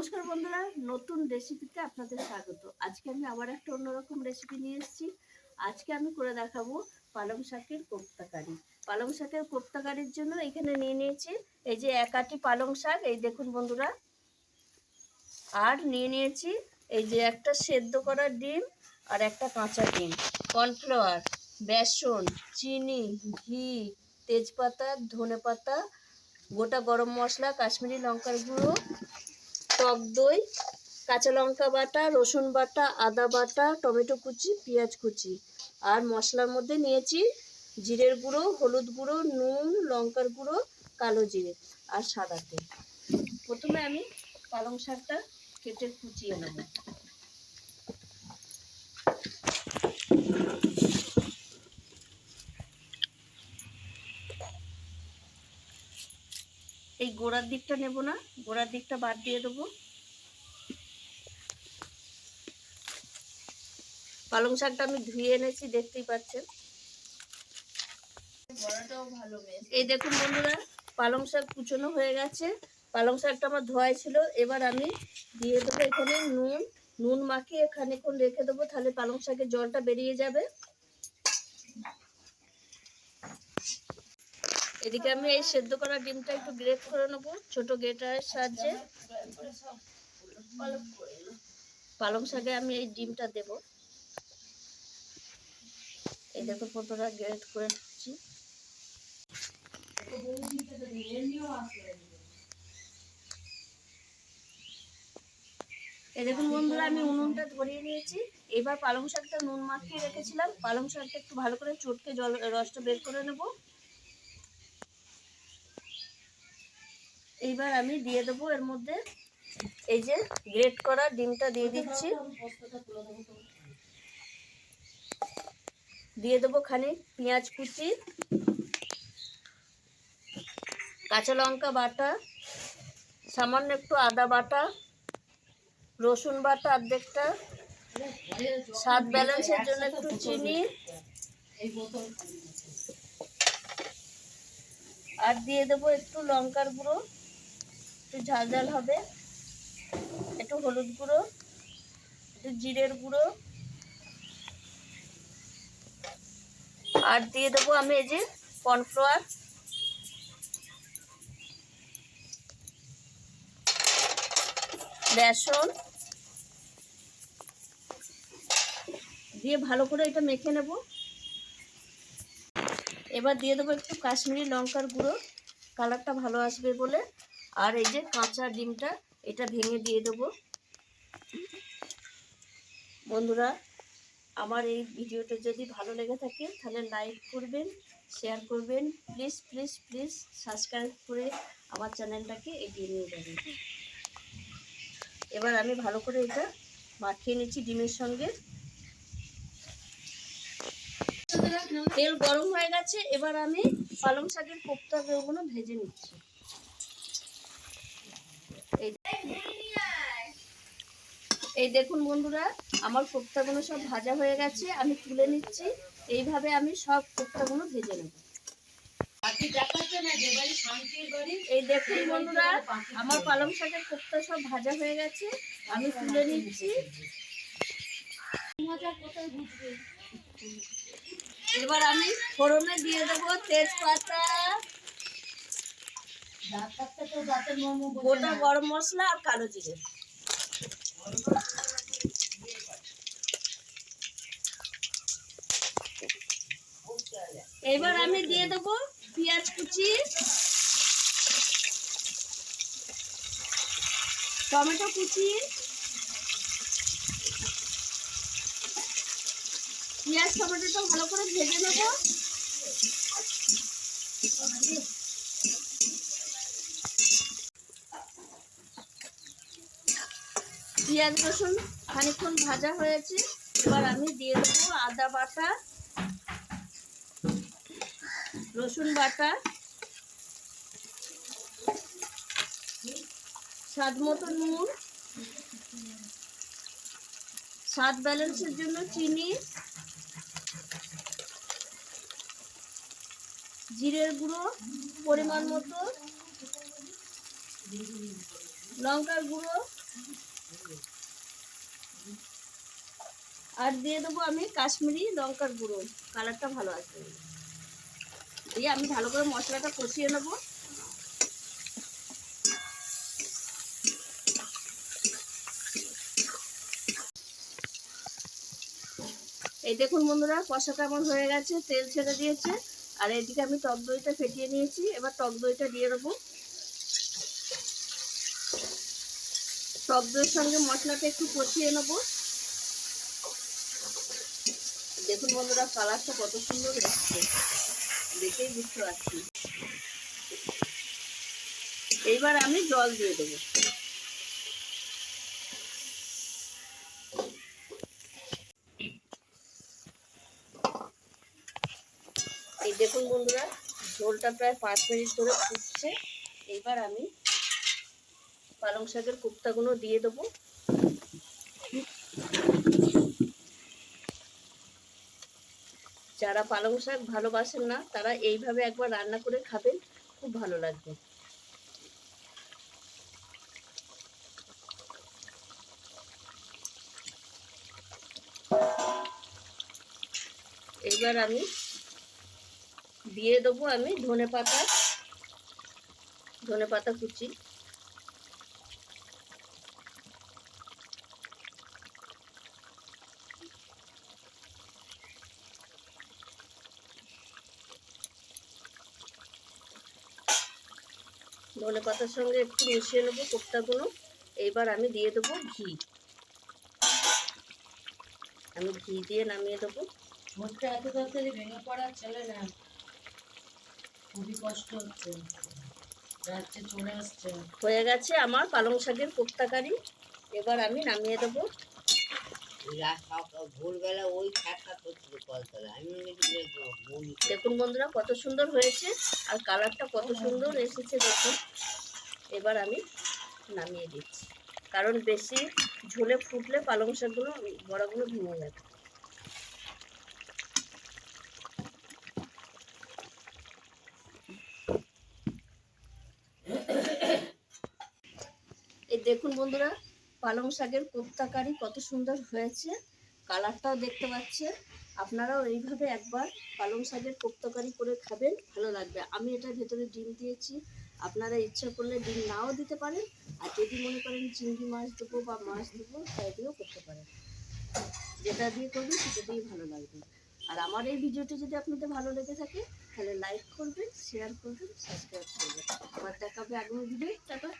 নমস্কার বন্ধুরা, নতুন রেসিপিতে আপনাদের স্বাগত। আজকে আমি আবার একটা অন্যরকম রেসিপি নিয়ে এসেছি। আজকে আমি করে দেখাবো পালং শাকের কোপ্তাকারি পালং শাকের কোপ্তাকারির জন্য এখানে নিয়ে নিয়েছি এই যে এক আটি পালং শাক, এই দেখুন বন্ধুরা। আর নিয়ে নিয়েছি এই যে একটা সেদ্ধ করা ডিম আর একটা কাঁচা ডিম। কর্নফ্লাওয়ার, বেসন, চিনি, ঘি, তেজপাতা, ধনেপাতা, গোটা গরম মশলা, কাশ্মীরি লঙ্কার গুঁড়ো টক দই, কাঁচা লঙ্কা বাটা, রসুন বাটা, আদা বাটা, টমেটো কুচি, পেঁয়াজ কুচি। আর মশলার মধ্যে নিয়েছি জিরের গুঁড়ো, হলুদ গুঁড়ো, নুন, লঙ্কার গুঁড়ো, কালো জিরে আর সাদা তেল। প্রথমে আমি পালং শাকটা কেটে কুচিয়ে নেব। গোড়ার দিকটা নেব না গোড়ার দিকটা বাদ দিয়ে দেবো। পালং শাকটা আমি ধুয়ে এনেছি দেখতেই পাচ্ছেন। এই দেখুন বন্ধুরা পালং শাক কুচনো হয়ে গেছে। পালং শাকটা আমার ধোয়াই ছিল এবার আমি দিয়ে দেবো এখানে নুন। নুন মাখিয়ে খানিক্ষণ রেখে দেবো তাহলে পালং শাকের জলটা বেরিয়ে যাবে। এদিকে আমি এই সেদ্ধ করা ডিমটা একটু গ্রেট করে নেব, ছোট গ্রেটারের সাহায্যে। পালং শাকে আমি এই ডিমটা দেব। এই দেখো কতটা গ্রেট করে নিচ্ছি। এই দেখুন বন্ধুরা, আমি উনুনটা ধরিয়ে নিয়েছি। এবার পালং শাকটা নুন মাখিয়ে রেখেছিলাম। পালং শাকটা একটু ভালো করে চটকে জল, রসটা বের করে নেব। এইবার আমি দিয়ে দেবো এর মধ্যে এই যে গ্রেট করা ডিমটা দিয়ে দিচ্ছি। দিয়ে দেবো খানিক পেঁয়াজ কুচি, কাঁচা লঙ্কা বাটা, সামান্য একটু আদা বাটা, রসুন বাটা অর্ধেকটা স্বাদ ব্যালেন্সের জন্য একটু চিনি। আর দিয়ে দেবো একটু লঙ্কার গুঁড়ো। একটু ঝাল ঝাল হবে। একটু হলুদ গুঁড়ো, একটু জিরের গুঁড়ো। আর দিয়ে দেবো আমি এই যে কর্নফ্লাওয়ার। বেসন। দিয়ে ভালো করে এটা মেখে নেব। এবার দিয়ে দেবো একটু কাশ্মীরি লঙ্কার গুঁড়ো। কালারটা ভালো আসবে বলে। আর এই যে কাঁচা ডিমটা, এটা ভেঙে দিয়ে দেবো। বন্ধুরা, আমার এই ভিডিওটা যদি ভালো লেগে থাকে, তাহলে লাইক করবেন, শেয়ার করবেন। প্লিজ প্লিজ প্লিজ সাবস্ক্রাইব করে আমার চ্যানেলটাকে এগিয়ে নিয়ে যাবেন। এবার আমি ভালো করে এটা মাখিয়ে নিচ্ছি ডিমের সঙ্গে। তেল গরম হয়ে গেছে, এবার আমি পালং শাকের কোপ্তা কোপ্তাগুলো ভেজে নিচ্ছি এই এই দেখুন বন্ধুরা আমার কোপ্তাগুলো সব ভাজা হয়ে গেছে আমি তুলে নিচ্ছি। এইভাবে আমি সব কোপ্তাগুলো ভেজে নেব। এই দেখুন বন্ধুরা আমার পালং শাকের কোপ্তা সব ভাজা হয়ে গেছে আমি তুলে নিচ্ছি। এবার আমি ফোড়নে দিয়ে দেবো তেজপাতা। গোটা গরম মশলা আর কালো জিরে। এবার আমি দিয়ে দেবো পেঁয়াজ কুচি টমেটো কুচি পেঁয়াজ টমেটোটা ভালো করে ভেজে নেব। পেঁয়াজ রসুন খানিক্ষণ ভাজা হয়েছে। এবার আমি দিয়ে দেবো আদা বাটা, রসুন বাটা। স্বাদ মতো নুন। স্বাদ ব্যালেন্সের জন্য চিনি। জিরের গুঁড়ো পরিমাণ মতো। লঙ্কার গুঁড়ো। আর দিয়ে দেবো আমি কাশ্মীরি লঙ্কার গুঁড়ো। কালারটা ভালো আসবে। দিয়ে আমি ভালো করে মশলাটা কষিয়ে নেব। এই দেখুন বন্ধুরা, কষা কেমন হয়ে গেছে, তেল ছেড়ে দিয়েছে। আর এদিকে আমি টক দইটা ফেটিয়ে নিয়েছি, এবার টক দইটা দিয়ে দেবো। টক দইয়ের সঙ্গে মশলাটা একটু কষিয়ে নেব। দেখুন বন্ধুরা, কালারটা কত সুন্দর এসছে। দেখেই বুঝতে পারছি। এইবার আমি জল দিয়ে দেবো। এই দেখুন বন্ধুরা, ঝোলটা প্রায় পাঁচ মিনিট ধরে ফুটছে। এইবার আমি পালং শাকের কুপ্তাগুলো দিয়ে দেবো। যারা পালং শাক ভালোবাসেন না, তারা এইভাবে একবার রান্না করে খাবেন, খুব ভালো লাগবে। এবার আমি দিয়ে দেবো আমি ধনে পাতা ধনে পাতা কুচি। ধনে পাতার সঙ্গে একটু মিশিয়ে নেব কোপ্তাগুলো। এইবার আমি দিয়ে দেবো ঘি। আমি ঘি দিয়ে নামিয়ে দেবো। এত তাড়াতাড়ি ভেঙে পড়া চলে না। খুবই কষ্ট হচ্ছে। চলে আসছে। হয়ে গেছে আমার পালং শাকের কোপ্তা কারি এবার আমি নামিয়ে দেবো ভোরবেলা ওই খাটটা করছিল কলতলা আমি দেখুন বন্ধুরা, কত সুন্দর হয়েছে আর কালারটা কত সুন্দর এসেছে দেখুন। এবার আমি নামিয়ে দিচ্ছি। কারণ বেশি ঝোলে ফুটলে পালং শাকগুলো বড়াগুলো ভেঙে যাবে। এই দেখুন বন্ধুরা পালং শাকের কোপ্তা কারি কত সুন্দর হয়েছে। কালারটাও দেখতে পাচ্ছেন আপনারাও এইভাবে একবার পালং শাকের কোপ্তকারি করে খাবেন, ভালো লাগবে। আমি এটার ভেতরে ডিম দিয়েছি। আপনারা ইচ্ছা করলে ডিম নাও দিতে পারেন, আর যদি মনে করেন চিংড়ি মাছ দেবো বা মাছ দেবো তাই দিয়েও করতে পারেন। যেটা দিয়ে করবেন সেটা দিয়ে ভালো লাগবে। আর আমার এই ভিডিওটি যদি আপনাদের ভালো লেগে থাকে, তাহলে লাইক করবেন শেয়ার করবেন সাবস্ক্রাইব করবেন। আবার দেখাবে আগামী ভিডিও। টাটা।